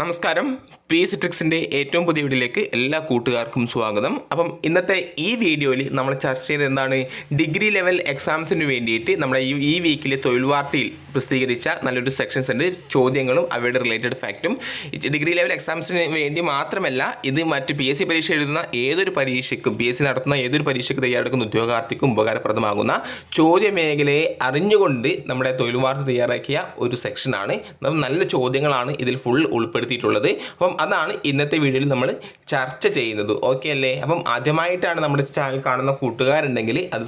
നമസ്കാരം. പി സിട്രിക്സിന്റെ ഏറ്റവും പുതിയ വീഡിയോയിലേക്ക് എല്ലാ കൂട്ടുകാർക്കും സ്വാഗതം. അപ്പം ഇന്നത്തെ ഈ വീഡിയോയിൽ നമ്മൾ ചർച്ച ചെയ്തത് എന്താണ്? ഡിഗ്രി ലെവൽ എക്സാംസിന് വേണ്ടിയിട്ട് നമ്മുടെ ഈ ഈ വീക്കിലെ തൊഴിൽ വാർത്തയിൽ പ്രസിദ്ധീകരിച്ച നല്ലൊരു സെക്ഷൻസ് ഉണ്ട് ചോദ്യങ്ങളും അവയുടെ റിലേറ്റഡ് ഫാക്റ്റും ഡിഗ്രി ലെവൽ എക്സാംസിന് വേണ്ടി മാത്രമല്ല ഇത് മറ്റ് പി എസ് സി പരീക്ഷ എഴുതുന്ന ഏതൊരു പരീക്ഷയ്ക്കും പി എസ് സി നടത്തുന്ന ഏതൊരു പരീക്ഷയ്ക്ക് തയ്യാറെടുക്കുന്ന ഉദ്യോഗാർത്ഥിക്കും ഉപകാരപ്രദമാകുന്ന ചോദ്യമേഖലയെ അറിഞ്ഞുകൊണ്ട് നമ്മുടെ തൊഴിൽ വാർത്ത തയ്യാറാക്കിയ ഒരു സെക്ഷനാണ് നല്ല ചോദ്യങ്ങളാണ് ഇതിൽ ഫുൾ ഉൾപ്പെടുത്തിയിട്ടുള്ളത്. അപ്പം അതാണ് ഇന്നത്തെ വീഡിയോയിൽ നമ്മൾ ചർച്ച ചെയ്യുന്നത്. ഓക്കെ അല്ലേ? അപ്പം ആദ്യമായിട്ടാണ് നമ്മുടെ ചാനൽ കാണുന്ന കൂട്ടുകാരുണ്ടെങ്കിൽ അത്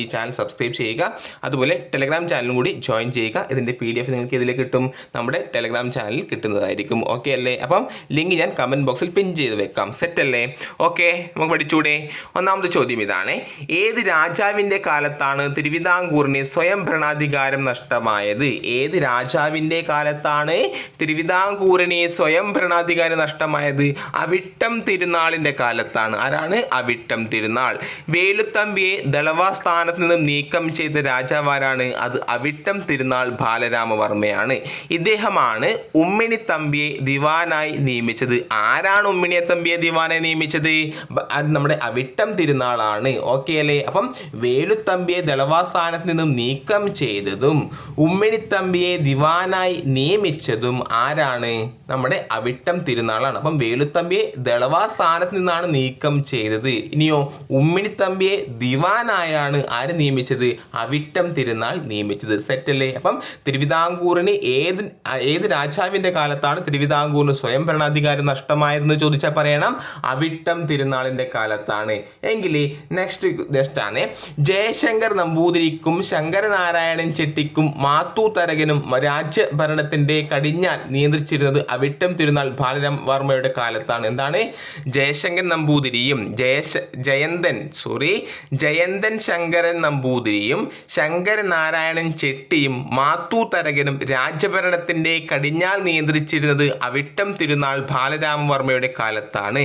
ഈ ചാനൽ സബ്സ്ക്രൈബ് ചെയ്യുക. അതുപോലെ ടെലഗ്രാം ചാനലും കൂടി ജോയിൻ ചെയ്യുക. ഇതിന്റെ പി ഡി എഫ് നിങ്ങൾക്ക് ഇതിൽ കിട്ടും. നമ്മുടെ ടെലഗ്രാം ചാനലിൽ കിട്ടുന്നതായിരിക്കും. ഓക്കെ അല്ലേ? അപ്പം ലിങ്ക് ഞാൻ കമന്റ് ബോക്സിൽ പിൻ ചെയ്ത് വെക്കാം. സെറ്റ് അല്ലേ? ഓക്കെ നമുക്ക് പഠിച്ചൂടെ. ഒന്നാമത്തെ ചോദ്യം ഇതാണ്. ഏത് രാജാവിന്റെ കാലത്താണ് തിരുവിതാംകൂറിന് സ്വയം ഭരണാധികാരം നഷ്ടമായത്? ഏത് രാജാവിന്റെ കാലത്താണ് തിരുവിതാംകൂറിന് സ്വയം ഭരണാധികാരി നഷ്ടമായത് അവിട്ടം തിരുനാളിന്റെ കാലത്താണ്. ആരാണ്? അവിട്ടം തിരുനാൾ. വേലുത്തമ്പിയെ ദളവാ സ്ഥാനത്ത് നിന്ന് നീക്കം ചെയ്ത രാജാവാരാണ്. അത് അവിട്ടം തിരുനാൾ ബാലരാമവർമ്മയാണ്. ഇദ്ദേഹമാണ് ഉമ്മിണിത്തമ്പിയെ ദിവാനായി നിയമിച്ചത്. ആരാണ് ഉമ്മിണിയെ തമ്പിയെ ദിവാനായി നിയമിച്ചത്? അത് നമ്മുടെ അവിട്ടം തിരുനാളാണ്. ഓക്കെ അല്ലേ? അപ്പം വേലുത്തമ്പിയെ ദളവാ സ്ഥാനത്ത് നിന്നും നീക്കം ചെയ്തതും ഉമ്മിണിത്തമ്പിയെ ദിവാനായി നിയമിച്ചതും ആരാണ്? നമ്മുടെ അവിട്ടം തിരുനാളാണ്. അപ്പം വേലുത്തമ്പിയെ ദളവാ സ്ഥാനത്ത് നിന്നാണ് നീക്കം ചെയ്തത്. ഇനിയോ ഉമ്മിണിത്തമ്പിയെ ദിവാനായാണ് ആര് നിയമിച്ചത്? അവിട്ടം തിരുനാൾ നിയമിച്ചത്. സെറ്റല്ലേ അപ്പം തിരുവിതാംകൂറിന് ഏത് ഏത് രാജാവിന്റെ കാലത്താണ് തിരുവിതാംകൂറിന് സ്വയം ഭരണാധികാരം നഷ്ടമായതെന്ന് ചോദിച്ചാൽ പറയണം. അവിട്ടം തിരുനാളിന്റെ കാലത്താണ്. എങ്കിൽ നെക്സ്റ്റ് ഗസ്റ്റാണ് ജയശങ്കർ നമ്പൂതിരിക്കും ശങ്കരനാരായണൻ ചെട്ടിക്കും മാത്തൂ തരകനും രാജ്യഭരണത്തിന്റെ കടിഞ്ഞാൽ നിയന്ത്രിച്ചിരുന്നത് അവിട്ടം തിരുനാൾ ബാലരാം വർമ്മയുടെ കാലത്താണ്. എന്താണ്? ജയശങ്കൻ നമ്പൂതിരിയും ജയശ ജയന്തൻ സോറി ജയന്തൻ ശങ്കരൻ നമ്പൂതിരിയും ശങ്കരനാരായണൻ ചെട്ടിയും മാത്തൂ തരകനും രാജ്യഭരണത്തിന്റെ കടിഞ്ഞാൽ നിയന്ത്രിച്ചിരുന്നത് അവിട്ടം തിരുനാൾ ബാലരാമവർമ്മയുടെ കാലത്താണ്.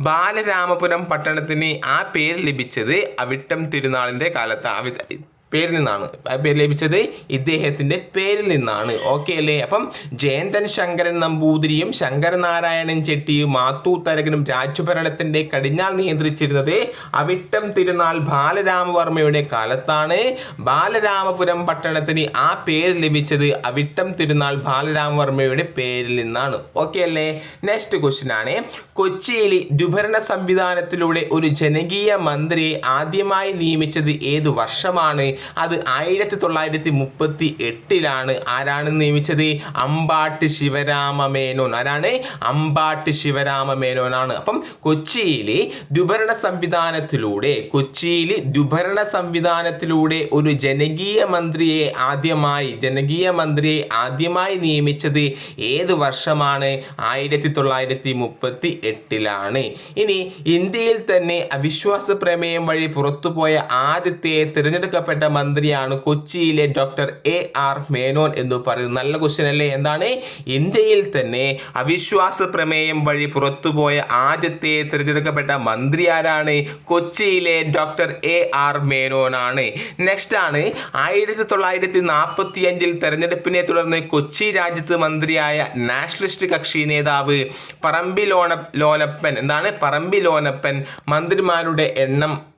ബാലരാമപുരം പട്ടണത്തിന് ആ പേര് ലഭിച്ചത് അവിട്ടം തിരുനാളിന്റെ കാലത്താണ് പേരിൽ നിന്നാണ്. പേര് ലഭിച്ചത് ഇദ്ദേഹത്തിന്റെ പേരിൽ നിന്നാണ്. ഓക്കെ അല്ലേ? അപ്പം ജയന്തൻ ശങ്കരൻ നമ്പൂതിരിയും ശങ്കരനാരായണൻ ചെട്ടിയും മാത്തൂത്തരകനും രാജ്യഭരണത്തിന്റെ കടിഞ്ഞാൽ നിയന്ത്രിച്ചിരുന്നത് അവിട്ടം തിരുനാൾ ബാലരാമവർമ്മയുടെ കാലത്താണ്. ബാലരാമപുരം പട്ടണത്തിന് ആ പേര് ലഭിച്ചത് അവിട്ടം തിരുനാൾ ബാലരാമവർമ്മയുടെ പേരിൽ നിന്നാണ്. ഓക്കെ അല്ലേ? നെക്സ്റ്റ് ക്വസ്റ്റ്യൻ ആണ്. കൊച്ചിയിൽ ദ്വിഭരണ സംവിധാനത്തിലൂടെ ഒരു ജനകീയ മന്ത്രിയെ ആദ്യമായി നിയമിച്ചത് ഏത് വർഷമാണ്? അത് ആയിരത്തി തൊള്ളായിരത്തി മുപ്പത്തി എട്ടിലാണ് ആരാണ് നിയമിച്ചത്? അമ്പാട്ട് ശിവരാമ മേനോൻ ആരാണ്? അമ്പാട്ട് ശിവരാമ മേനോനാണ് അപ്പം കൊച്ചിയിലെ ദ്വിഭരണ സംവിധാനത്തിലൂടെ കൊച്ചിയിലെ ദ്വിഭരണ സംവിധാനത്തിലൂടെ ഒരു ജനകീയ മന്ത്രിയെ ആദ്യമായി ജനകീയ മന്ത്രിയെ ആദ്യമായി നിയമിച്ചത് ഏത് വർഷമാണ്? ആയിരത്തി തൊള്ളായിരത്തി മുപ്പത്തി എട്ടിലാണ് ഇനി ഇന്ത്യയിൽ തന്നെ അവിശ്വാസ പ്രമേയം വഴി പുറത്തുപോയ ആദ്യത്തെ തിരഞ്ഞെടുക്കപ്പെട്ട മന്ത്രിയാണ് കൊച്ചിയിലെ ഡോക്ടർ എ ആർ മേനോൻ എന്ന് പറയുന്നത്. നല്ല ക്വസ്റ്റ്യൻ അല്ലേ? എന്താണ്? ഇന്ത്യയിൽ തന്നെ അവിശ്വാസ പ്രമേയം വഴി പുറത്തുപോയ ആദ്യത്തെ തിരഞ്ഞെടുക്കപ്പെട്ട മന്ത്രി ആരാണ്? കൊച്ചിയിലെ ഡോക്ടർ എ ആർ മേനോനാണ്. നെക്സ്റ്റ് ആണ് ആയിരത്തി തൊള്ളായിരത്തി നാൽപ്പത്തി അഞ്ചിൽ തെരഞ്ഞെടുപ്പിനെ തുടർന്ന് കൊച്ചി രാജ്യത്ത് മന്ത്രിയായ നാഷണലിസ്റ്റ് കക്ഷി നേതാവ് പറമ്പിലോണ ലോനപ്പൻ. എന്താണ്? പറമ്പിലോനപ്പൻ മന്ത്രിമാരുടെ എണ്ണം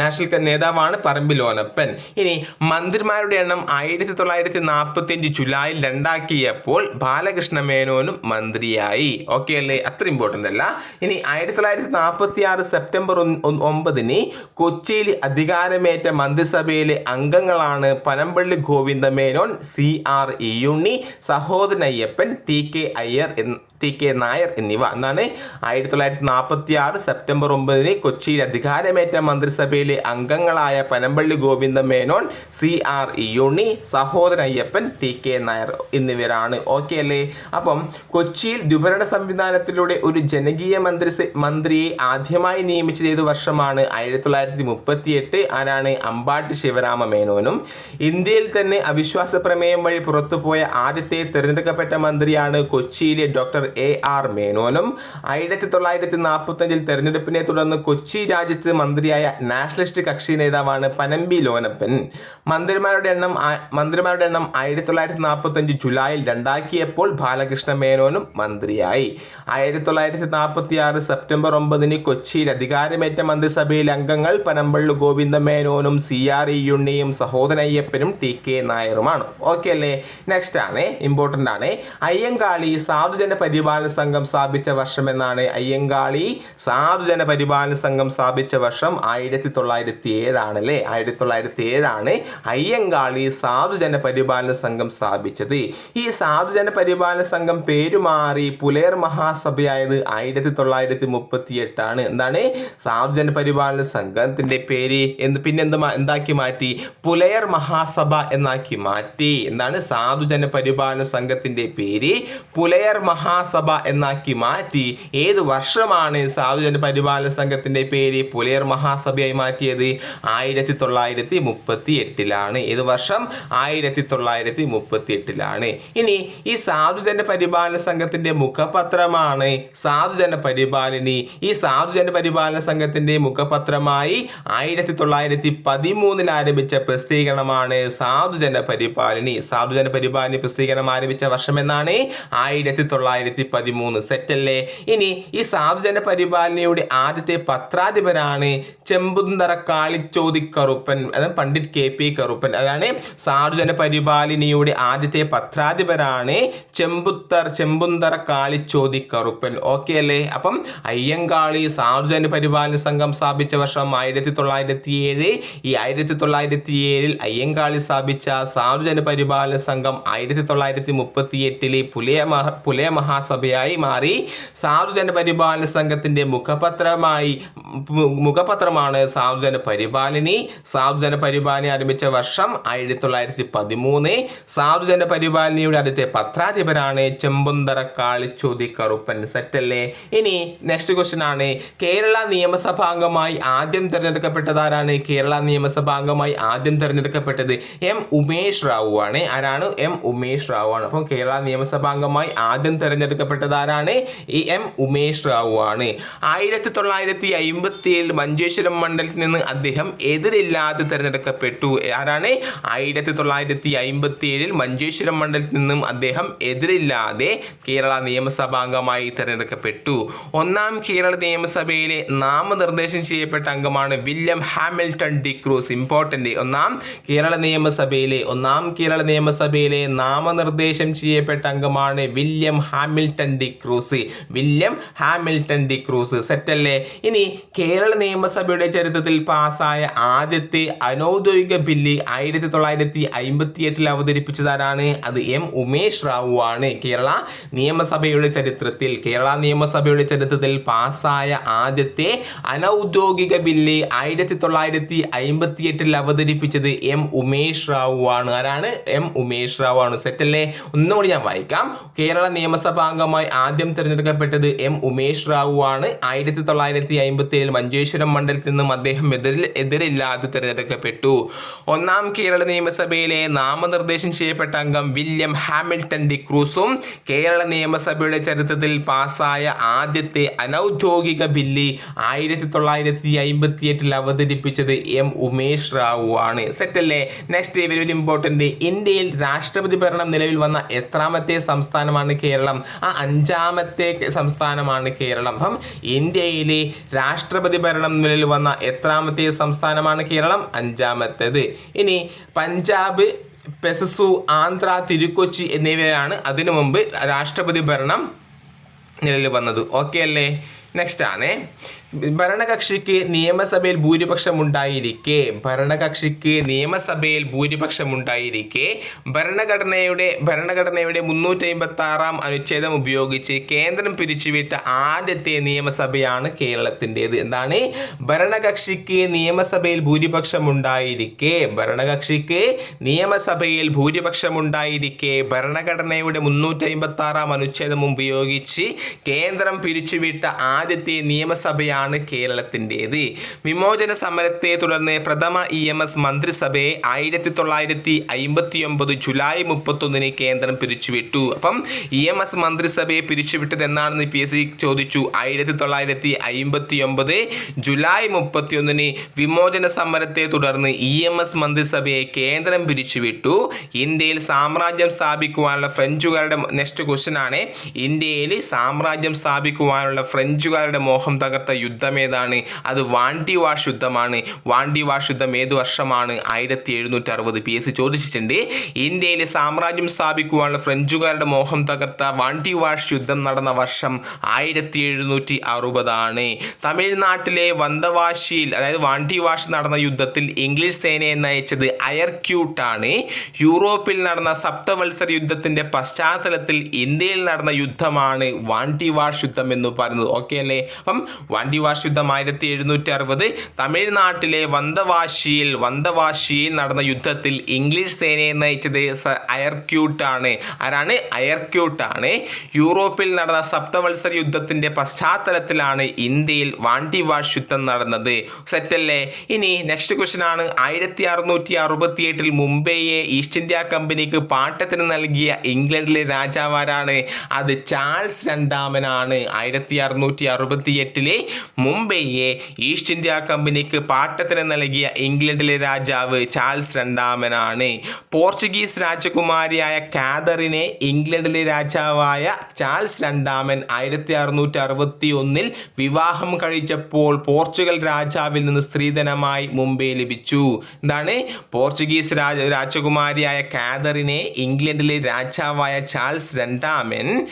നാഷണൽ നേതാവാണ് പറമ്പിൽ ഓനപ്പൻ ഇനി മന്ത്രിമാരുടെ എണ്ണം ആയിരത്തി തൊള്ളായിരത്തി നാൽപ്പത്തി അഞ്ച് ജൂലൈയിൽ രണ്ടാക്കിയപ്പോൾ ബാലകൃഷ്ണ മേനോനും മന്ത്രിയായി. ഓക്കെ അല്ലേ? അത്ര ഇമ്പോർട്ടന്റ് അല്ല. ഇനി ആയിരത്തി തൊള്ളായിരത്തി നാൽപ്പത്തി ആറ് സെപ്റ്റംബർ ഒമ്പതിന് കൊച്ചിയിൽ അധികാരമേറ്റ മന്ത്രിസഭയിലെ അംഗങ്ങളാണ് Panampilly Govinda Menon C R Iyunni Sahodaran Ayyappan T K Iyer T K Nair എന്നിവ. എന്നാണ് ആയിരത്തി തൊള്ളായിരത്തി നാൽപ്പത്തി ആറ് സെപ്റ്റംബർ ഒമ്പതിന് കൊച്ചിയിൽ അധികാരമേറ്റ മന്ത്രിസഭയിലെ അംഗങ്ങളായ Panampilly Govinda Menon C R Iyunni Sahodaran Ayyappan T K Nair എന്നിവരാണ്. ഓക്കെ അല്ലേ? അപ്പം കൊച്ചിയിൽ ദ്വിഭരണ സംവിധാനത്തിലൂടെ ഒരു ജനകീയ മന്ത്രി മന്ത്രിയെ ആദ്യമായി നിയമിച്ചത് ഏത് വർഷമാണ് ആയിരത്തി തൊള്ളായിരത്തി മുപ്പത്തി എട്ട് ആരാണ്? അമ്പാട്ട് ശിവരാമ മേനോനും. ഇന്ത്യയിൽ തന്നെ അവിശ്വാസ പ്രമേയം വഴി പുറത്തുപോയ ആദ്യത്തെ തിരഞ്ഞെടുക്കപ്പെട്ട മന്ത്രിയാണ് കൊച്ചിയിലെ ഡോക്ടർ എ ആർ മേനോനും. ആയിരത്തി തൊള്ളായിരത്തി നാൽപ്പത്തി അഞ്ചിൽ തെരഞ്ഞെടുപ്പിനെ തുടർന്ന് കൊച്ചി രാജ്യത്ത് മന്ത്രിയായ നാഷണൽ നാഷണലിസ്റ്റ് കക്ഷി നേതാവാണ് പനമ്പി ലോനപ്പൻ. മന്ത്രിമാരുടെ എണ്ണം മന്ത്രിമാരുടെ എണ്ണം ആയിരത്തി തൊള്ളായിരത്തി നാൽപ്പത്തഞ്ച് ജൂലൈയിൽ രണ്ടാക്കിയപ്പോൾ ബാലകൃഷ്ണ മേനോനും മന്ത്രിയായി. ആയിരത്തി തൊള്ളായിരത്തി നാൽപ്പത്തി ആറ് സെപ്റ്റംബർ ഒമ്പതിന് കൊച്ചിയിൽ അധികാരമേറ്റ മന്ത്രിസഭയിൽ അംഗങ്ങൾ പനമ്പള്ളു ഗോവിന്ദ മേനോനും സി ആർ ഇയുണ്ണിയും സഹോദരൻ അയ്യപ്പനും ടി കെ നായറുമാണ് ഓക്കെ അല്ലേ? നെക്സ്റ്റ് ആണ്. ഇമ്പോർട്ടന്റ് ആണ്. അയ്യങ്കാളി സാധുജന പരിപാലന സംഘം സ്ഥാപിച്ച വർഷം എന്നാണ് അയ്യങ്കാളി സാധുജന പരിപാലന സംഘം സ്ഥാപിച്ച വർഷം ആയിരത്തി തൊള്ളായിരത്തി ഏഴാണ് അല്ലേ ആയിരത്തി തൊള്ളായിരത്തി ഏഴാണ് അയ്യങ്കാളി സാധുജന പരിപാലന സംഘം സ്ഥാപിച്ചത്. ഈ സാധുജന പരിപാലന സംഘം പേരുമാറി പുലേർ മഹാസഭയായത് ആയിരത്തി തൊള്ളായിരത്തി മുപ്പത്തി എട്ടാണ് എന്താണ്? സാധുജന പരിപാലന സംഘത്തിന്റെ പേര് എന്ത് പിന്നെ എന്ത് എന്താക്കി മാറ്റി? പുലയർ മഹാസഭ എന്നാക്കി മാറ്റി. എന്താണ്? സാധുജന പരിപാലന സംഘത്തിന്റെ പേര് പുലയർ മഹാസഭ എന്നാക്കി മാറ്റി. ഏത് വർഷമാണ് സാധുജന പരിപാലന സംഘത്തിന്റെ പേര് പുലയർ മഹാസഭയായി മാറ്റിയത്? ആയിരത്തി തൊള്ളായിരത്തി മുപ്പത്തി എട്ടിലാണ് ഏത് വർഷം? ആയിരത്തി തൊള്ളായിരത്തി മുപ്പത്തി എട്ടിലാണ് ഇനി ഈ സാധുജന പരിപാലന സംഘത്തിന്റെ മുഖപത്രമാണ്. സാധുജന പരിപാലനി. ഈ സാധുജന പരിപാലന സംഘത്തിന്റെ മുഖപത്രമായി ആയിരത്തി തൊള്ളായിരത്തി പതിമൂന്നിൽ ആരംഭിച്ച പ്രസിദ്ധീകരണമാണ് സാധുജന പരിപാലനി. സാധുജന പരിപാലനി പ്രസിദ്ധീകരണം ആരംഭിച്ച വർഷം എന്നാണ്? ആയിരത്തി തൊള്ളായിരത്തി പതിമൂന്ന് സെറ്റല്ലേ? ഇനി ഈ സാധുജന പരിപാലനയുടെ ആദ്യത്തെ പത്രാധിപരാണ് ചെമ്പുന്തറ കാളിച്ചോതി കറുപ്പൻ അതായത് പണ്ഡിറ്റ് കെ പി കറുപ്പൻ. അതാണ് സാർജന പരിപാലിനിയുടെ ആദ്യത്തെ പത്രാധിപരാണ് ചെമ്പുത്തർ ചെമ്പുന്തറ കാളിച്ചോതി കറുപ്പൻ. ഓക്കെ അല്ലേ? അപ്പം അയ്യങ്കാളി സാർജന പരിപാലന സംഘം സ്ഥാപിച്ച വർഷം ആയിരത്തി തൊള്ളായിരത്തി ഏഴ് ഈ ആയിരത്തി തൊള്ളായിരത്തി ഏഴിൽ അയ്യങ്കാളി സ്ഥാപിച്ച സാർജന പരിപാലന സംഘം ആയിരത്തി തൊള്ളായിരത്തി മുപ്പത്തി എട്ടിലെ പുലയ മഹ പുലയ മഹാസഭയായി മാറി. സാധുജന പരിപാലന സംഘത്തിന്റെ മുഖപത്രമായി മുഖപത്രമാണ് സാധുജന പരിപാലിനി. സാധുജന പരിപാലനി ആരംഭിച്ച വർഷം ആയിരത്തി തൊള്ളായിരത്തി പതിമൂന്ന് സാധുജന പരിപാലനിയുടെ ആദ്യത്തെ പത്രാധിപരാണ് ചെമ്പുന്തറ കാളിച്ചോതി കറുപ്പൻ സെറ്റല്ലേ? ഇനി നെക്സ്റ്റ് ക്വസ്റ്റ്യൻ ആണ്. കേരള നിയമസഭാംഗമായി ആദ്യം തിരഞ്ഞെടുക്കപ്പെട്ടതാരാണ് കേരള നിയമസഭാംഗമായി ആദ്യം തിരഞ്ഞെടുക്കപ്പെട്ടത് എം ഉമേഷ് റാവു ആണ്. ആരാണ്? എം ഉമേഷ് റാവു ആണ്. അപ്പം കേരള നിയമസഭാംഗമായി ആദ്യം തിരഞ്ഞെടുക്കപ്പെട്ടതാരാണ് ഈ എം ഉമേഷ് റാവു ആണ്. ആയിരത്തി തൊള്ളായിരത്തി അമ്പത്തി ഏഴിൽ മഞ്ചേശ്വരം മണ്ഡലത്തിൽ നിന്ന് അദ്ദേഹം എതിരില്ലാതെ തിരഞ്ഞെടുക്കപ്പെട്ടു. ആരാണ്? ആയിരത്തി തൊള്ളായിരത്തി അമ്പത്തി ഏഴിൽ മഞ്ചേശ്വരം മണ്ഡലത്തിൽ നിന്നും അദ്ദേഹം എതിരില്ലാതെ കേരള നിയമസഭാംഗമായി തിരഞ്ഞെടുക്കപ്പെട്ടു. ഒന്നാം കേരള നിയമസഭയിലെ നാമനിർദ്ദേശം ചെയ്യപ്പെട്ട അംഗമാണ് വില്യം ഹാമിൽട്ടൺ ഡിക്രൂസ് ഇമ്പോർട്ടന്റ് ഒന്നാം കേരള നിയമസഭയിലെ ഒന്നാം കേരള നിയമസഭയിലെ നാമനിർദ്ദേശം ചെയ്യപ്പെട്ട അംഗമാണ് William Hamilton D'Cruz William Hamilton D'Cruz സെറ്റല്ലേ? ഇനി കേരള നിയമസഭയുടെ ചരിത്രത്തിൽ പാസ്സായ ആദ്യത്തെ അനൗദ്യോഗിക ബില്ല് ആയിരത്തി തൊള്ളായിരത്തി അമ്പത്തി എട്ടിൽ അവതരിപ്പിച്ചതാരാണ്? അത് എം. ഉമേഷ് റാവു ആണ്. കേരള നിയമസഭയുടെ ചരിത്രത്തിൽ കേരള നിയമസഭയുടെ ചരിത്രത്തിൽ പാസ്സായ ആദ്യത്തെ അനൗദ്യോഗിക ബില്ല് ആയിരത്തി തൊള്ളായിരത്തി അമ്പത്തി എട്ടിൽ അവതരിപ്പിച്ചത് എം. ഉമേഷ് റാവു ആണ്. ആരാണ്? എം. ഉമേഷ് റാവു ആണ്. സെറ്റല്ലേ? ഒന്നുകൂടി ഞാൻ വായിക്കാം. കേരള നിയമസഭാംഗമായി ആദ്യം തിരഞ്ഞെടുക്കപ്പെട്ടത് എം. ഉമേഷ് റാവു ആണ്. ആയിരത്തി തൊള്ളായിരത്തി അമ്പത്തി മഞ്ചേശ്വരം മണ്ഡലത്തിൽ നിന്നും അദ്ദേഹം എതിരിൽ എതിരില്ലാതെ തിരഞ്ഞെടുക്കപ്പെട്ടു. ഒന്നാം കേരള നിയമസഭയിലെ നാമനിർദ്ദേശം ചെയ്യപ്പെട്ട അംഗം വില്യം ഹാമിൽട്ടൺ ഡിക്രൂസും കേരള നിയമസഭയുടെ ചരിത്രത്തിൽ പാസ്സായ ആദ്യത്തെ അനൗദ്യോഗിക ബില്ല് ആയിരത്തി തൊള്ളായിരത്തി അമ്പത്തി എട്ടിൽ അവതരിപ്പിച്ചത് എം ഉമേഷ് റാവു ആണ്. സെറ്റല്ലേ? നെക്സ്റ്റ് വെരി ഇമ്പോർട്ടന്റ് ഇന്ത്യയിൽ രാഷ്ട്രപതി ഭരണം നിലവിൽ വന്ന എത്രാമത്തെ സംസ്ഥാനമാണ് കേരളം? ആ അഞ്ചാമത്തെ സംസ്ഥാനമാണ് കേരളം. അപ്പം ഇന്ത്യയിലെ രാഷ്ട്രപതി ഭരണം നിലയിൽ വന്ന എത്രാമത്തെ സംസ്ഥാനമാണ് കേരളം? അഞ്ചാമത്തേത്. ഇനി പഞ്ചാബ് പെസസു ആന്ധ്ര തിരുക്കൊച്ചി എന്നിവയാണ് അതിനു മുമ്പ് രാഷ്ട്രപതി ഭരണം നിലവിൽ വന്നത്. ഓക്കെ അല്ലേ? നെക്സ്റ്റ് ആണ്. ഭരണകക്ഷിക്ക് നിയമസഭയിൽ ഭൂരിപക്ഷം ഉണ്ടായിരിക്കെ ഭരണകക്ഷിക്ക് നിയമസഭയിൽ ഭൂരിപക്ഷം ഉണ്ടായിരിക്കെ ഭരണഘടനയുടെ ഭരണഘടനയുടെ മുന്നൂറ്റി അമ്പത്തി ആറാം അനുച്ഛേദം ഉപയോഗിച്ച് കേന്ദ്രം പിരിച്ചുവിട്ട ആദ്യത്തെ നിയമസഭയാണ് കേരളത്തിന്റെത്. എന്താണ്? ഭരണകക്ഷിക്ക് നിയമസഭയിൽ ഭൂരിപക്ഷം ഉണ്ടായിരിക്കെ ഭരണകക്ഷിക്ക് നിയമസഭയിൽ ഭൂരിപക്ഷം ഉണ്ടായിരിക്കെ ഭരണഘടനയുടെ മുന്നൂറ്റി അമ്പത്തി ആറാം അനുച്ഛേദം ഉപയോഗിച്ച് കേന്ദ്രം പിരിച്ചുവിട്ട ആദ്യത്തെ നിയമസഭയാണ് എവിടെയാണ് കേരളത്തിന്റേത്. വിമോചന സമരത്തെ തുടർന്ന് പ്രഥമ ഇ എം എസ് മന്ത്രിസഭയെ ആയിരത്തി തൊള്ളായിരത്തി അമ്പത്തി ഒമ്പത് ജൂലൈ മുപ്പത്തൊന്നിന് കേന്ദ്രം പിരിച്ചുവിട്ടു. അപ്പം ഇ എം എസ് മന്ത്രിസഭയെ പിരിച്ചുവിട്ടത് എന്നാണെന്ന് പി എസ് സി ചോദിച്ചു. ആയിരത്തി തൊള്ളായിരത്തി അമ്പത്തി ഒമ്പത് ജൂലൈ മുപ്പത്തിയൊന്നിന് വിമോചന സമരത്തെ തുടർന്ന് ഇ എം എസ് മന്ത്രിസഭയെ കേന്ദ്രം പിരിച്ചുവിട്ടു. ഇന്ത്യയിൽ സാമ്രാജ്യം സ്ഥാപിക്കുവാനുള്ള ഫ്രഞ്ചുകാരുടെ നെക്സ്റ്റ് ക്വസ്റ്റ്യൻ ആണ് ഇന്ത്യയിൽ സാമ്രാജ്യം സ്ഥാപിക്കുവാനുള്ള ഫ്രഞ്ചുകാരുടെ മോഹം തകർത്ത യുദ്ധം ഏതാണ് അത് വാണ്ടി വാഷ് യുദ്ധമാണ് വാണ്ടി വാഷ് യുദ്ധം ഏത് വർഷമാണ്? ആയിരത്തി എഴുന്നൂറ്റി അറുപത് പി എസ് ചോദിച്ചിട്ടുണ്ട്. ഇന്ത്യയിൽ സാമ്രാജ്യം സ്ഥാപിക്കുവാനുള്ള ഫ്രഞ്ചുകാരുടെ മോഹം തകർത്ത വാണ്ടി വാഷ് യുദ്ധം നടന്ന വർഷം ആയിരത്തി എഴുന്നൂറ്റി അറുപതാണ് തമിഴ്നാട്ടിലെ വന്തവാശിയിൽ അതായത് വാണ്ടി വാഷ് നടന്ന യുദ്ധത്തിൽ ഇംഗ്ലീഷ് സേനയെ നയിച്ചത് അയർക്യൂട്ടാണ്. യൂറോപ്പിൽ നടന്ന സപ്തവത്സര യുദ്ധത്തിന്റെ പശ്ചാത്തലത്തിൽ ഇന്ത്യയിൽ നടന്ന യുദ്ധമാണ് വാണ്ടി വാഷ് യുദ്ധം എന്ന് പറയുന്നത്. ഓക്കെ അല്ലേ? അപ്പം വാണ്ടി യുദ്ധം ആയിരത്തി എഴുന്നൂറ്റി അറുപത് തമിഴ്നാട്ടിലെ വന്തവാശിയിൽ വന്തവാശിയിൽ നടന്ന യുദ്ധത്തിൽ ഇംഗ്ലീഷ് സേനയെ നയിച്ചത് അയർക്യൂട്ടാണ്. ആരാണ്? അയർക്യൂട്ടാണ്. യൂറോപ്പിൽ നടന്ന സപ്തവത്സര യുദ്ധത്തിന്റെ പശ്ചാത്തലത്തിലാണ് ഇന്ത്യയിൽ വാണ്ടിവാഷ് യുദ്ധം നടന്നത്. സെറ്റല്ലേ? ഇനി നെക്സ്റ്റ് ക്വസ്റ്റ്യൻ ആണ്. ആയിരത്തി അറുന്നൂറ്റി അറുപത്തി എട്ടിൽ മുംബൈയെ ഈസ്റ്റ് ഇന്ത്യ കമ്പനിക്ക് പാട്ടത്തിന് നൽകിയ ഇംഗ്ലണ്ടിലെ രാജാവാരാണ്. അത് ചാൾസ് രണ്ടാമനാണ്. ആയിരത്തി അറുന്നൂറ്റി അറുപത്തി എട്ടിലെ മുംബൈയെ ഈസ്റ്റ് ഇന്ത്യ കമ്പനിക്ക് പാട്ടത്തിന് നൽകിയ ഇംഗ്ലണ്ടിലെ രാജാവ് ചാൾസ് രണ്ടാമനാണ്. പോർച്ചുഗീസ് രാജകുമാരിയായ കാതറിനെ ഇംഗ്ലണ്ടിലെ രാജാവായ ചാൾസ് രണ്ടാമൻ ആയിരത്തി അറുന്നൂറ്റി അറുപത്തി ഒന്നിൽ വിവാഹം കഴിച്ചപ്പോൾ പോർച്ചുഗൽ രാജാവിൽ നിന്ന് സ്ത്രീധനമായി മുംബൈ ലഭിച്ചു. എന്താണ്? പോർച്ചുഗീസ് രാജ രാജകുമാരിയായ കാതറിനെ ഇംഗ്ലണ്ടിലെ രാജാവായ ചാൾസ് രണ്ടാമൻ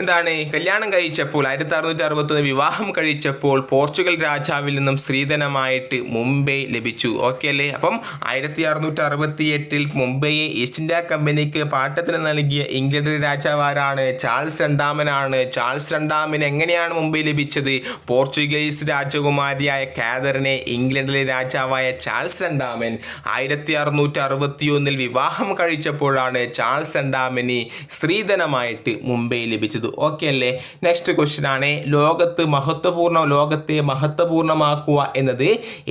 എന്താണ്? കല്യാണം കഴിച്ചപ്പോൾ ആയിരത്തി അറുന്നൂറ്റി അറുപത്തൊന്ന് വിവാഹം കഴിച്ചപ്പോൾ പോർച്ചുഗൽ രാജാവിൽ നിന്നും സ്ത്രീധനമായിട്ട് മുംബൈ ലഭിച്ചു. ഓക്കെ അല്ലേ? അപ്പം ആയിരത്തി അറുന്നൂറ്റി അറുപത്തി എട്ടിൽ മുംബൈയെ ഈസ്റ്റ് ഇന്ത്യ കമ്പനിക്ക് പാട്ടത്തിന് നൽകിയ ഇംഗ്ലണ്ട് രാജാവാരാണ് ചാൾസ് രണ്ടാമനാണ്. ചാൾസ് രണ്ടാമന് എങ്ങനെയാണ് മുംബൈ ലഭിച്ചത്? പോർച്ചുഗീസ് രാജകുമാരിയായ കാതറിനെ ഇംഗ്ലണ്ടിലെ രാജാവായ ചാൾസ് രണ്ടാമൻ ആയിരത്തി അറുന്നൂറ്റി അറുപത്തി ഒന്നിൽ വിവാഹം കഴിച്ചപ്പോഴാണ് ചാൾസ് രണ്ടാമന് സ്ത്രീധനമായിട്ട് മുംബൈ ലഭിച്ചത്. ഓക്കെ അല്ലേ? നെക്സ്റ്റ് ക്വസ്റ്റ്യൻ ആണ്. ലോകത്ത് മഹത്വപൂർണ ലോകത്തെ മഹത്വപൂർണമാക്കുക എന്നത്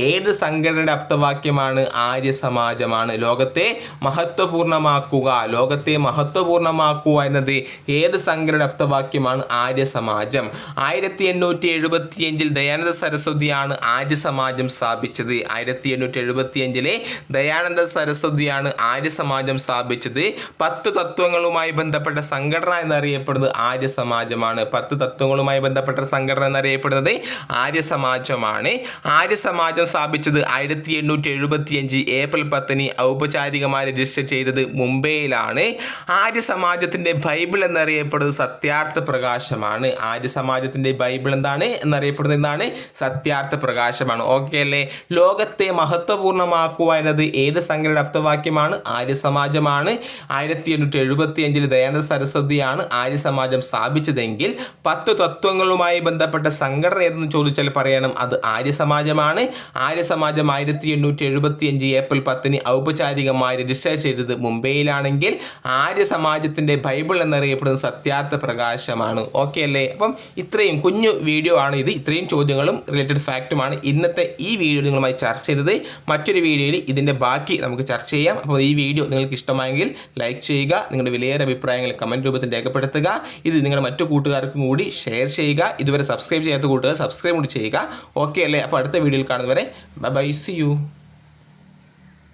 ഏത് സംഘടനയുടെ അപ്തവാക്യമാണ് ആര്യ സമാജമാണ്. ലോകത്തെ മഹത്വപൂർണമാക്കുക ലോകത്തെ മഹത്വപൂർണമാക്കുക എന്നത് ഏത് സംഘടനയുടെ അപ്തവാക്യമാണ് ആര്യ സമാജം. ആയിരത്തി എണ്ണൂറ്റി എഴുപത്തി അഞ്ചിൽ ദയാനന്ദ സരസ്വതിയാണ് ആര്യ സമാജം സ്ഥാപിച്ചത്. ആയിരത്തി എണ്ണൂറ്റി എഴുപത്തി അഞ്ചിലെ ദയാനന്ദ സരസ്വതിയാണ് ആര്യ സമാജം സ്ഥാപിച്ചത്. പത്ത് തത്വങ്ങളുമായി ബന്ധപ്പെട്ട സംഘടന എന്നറിയപ്പെടുന്നത് ആര്യ സമാജമാണ് പത്ത് തത്വങ്ങളുമായി ബന്ധപ്പെട്ട സംഘടന എന്നറിയപ്പെടുന്നത് ആര്യ സമാജമാണ് ആര്യ സമാജം സ്ഥാപിച്ചത് ആയിരത്തി എണ്ണൂറ്റി എഴുപത്തി അഞ്ച് ഏപ്രിൽ പത്തിന് ഔപചാരികമായി രജിസ്റ്റർ ചെയ്തത് മുംബൈയിലാണ്. ആര്യ സമാജത്തിന്റെ ബൈബിൾ എന്നറിയപ്പെടുന്നത് സത്യാർത്ഥ പ്രകാശമാണ്. ആര്യ സമാജത്തിന്റെ ബൈബിൾ എന്താണ് എന്നറിയപ്പെടുന്നത് എന്താണ് സത്യാർത്ഥ പ്രകാശമാണ്. ഓക്കെ അല്ലേ? ലോകത്തെ മഹത്വപൂർണമാക്കുക എന്നത് ഏത് സംഘടന അപ്തവാക്യമാണ് ആര്യ സമാജമാണ് ആയിരത്തി എണ്ണൂറ്റി എഴുപത്തി അഞ്ചിൽ ദയാനന്ദ സരസ്വതിയാണ് ആര്യ സമാജം സ്ഥാപിച്ചതെങ്കിൽ പത്ത് തത്വങ്ങളുമായി ബന്ധപ്പെട്ട സംഘടന ഏതെന്ന് ചോദിച്ചാൽ പറയണം. അത് ആര്യ സമാജമാണ് ആര്യ സമാജം ആയിരത്തി എണ്ണൂറ്റി എഴുപത്തി അഞ്ച് ഏപ്രിൽ പത്തിന് ഔപചാരികമായി രജിസ്റ്റർ ചെയ്തത് മുംബൈയിലാണെങ്കിൽ ആര്യ സമാജത്തിന്റെ ബൈബിൾ എന്നറിയപ്പെടുന്നത് സത്യാർത്ഥ പ്രകാശമാണ്. ഓക്കെ അല്ലേ? അപ്പം ഇത്രയും കുഞ്ഞു വീഡിയോ ആണ് ഇത്. ഇത്രയും ചോദ്യങ്ങളും റിലേറ്റഡ് ഫാക്റ്റുമാണ് ഇന്നത്തെ ഈ വീഡിയോ നിങ്ങളുമായി ചർച്ച ചെയ്തത്. മറ്റൊരു വീഡിയോയിൽ ഇതിന്റെ ബാക്കി നമുക്ക് ചർച്ച ചെയ്യാം. അപ്പോൾ ഈ വീഡിയോ നിങ്ങൾക്ക് ഇഷ്ടമായെങ്കിൽ ലൈക്ക് ചെയ്യുക. നിങ്ങളുടെ വിലയേറെ അഭിപ്രായങ്ങൾ കമന്റ് രൂപത്തിൽ രേഖപ്പെടുത്തുക. ഇത് നിങ്ങളുടെ മറ്റു കൂട്ടുകാർക്കും കൂടി ഷെയർ ചെയ്യുക. ഇതുവരെ സബ്സ്ക്രൈബ് ചെയ്യാത്ത കൂട്ടുകാർ സബ്സ്ക്രൈബ് കൂടി ചെയ്യുക. ഓക്കെ അല്ലേ? അപ്പോൾ അടുത്ത വീഡിയോയിൽ കാണുന്നവരെ ബൈ സി യു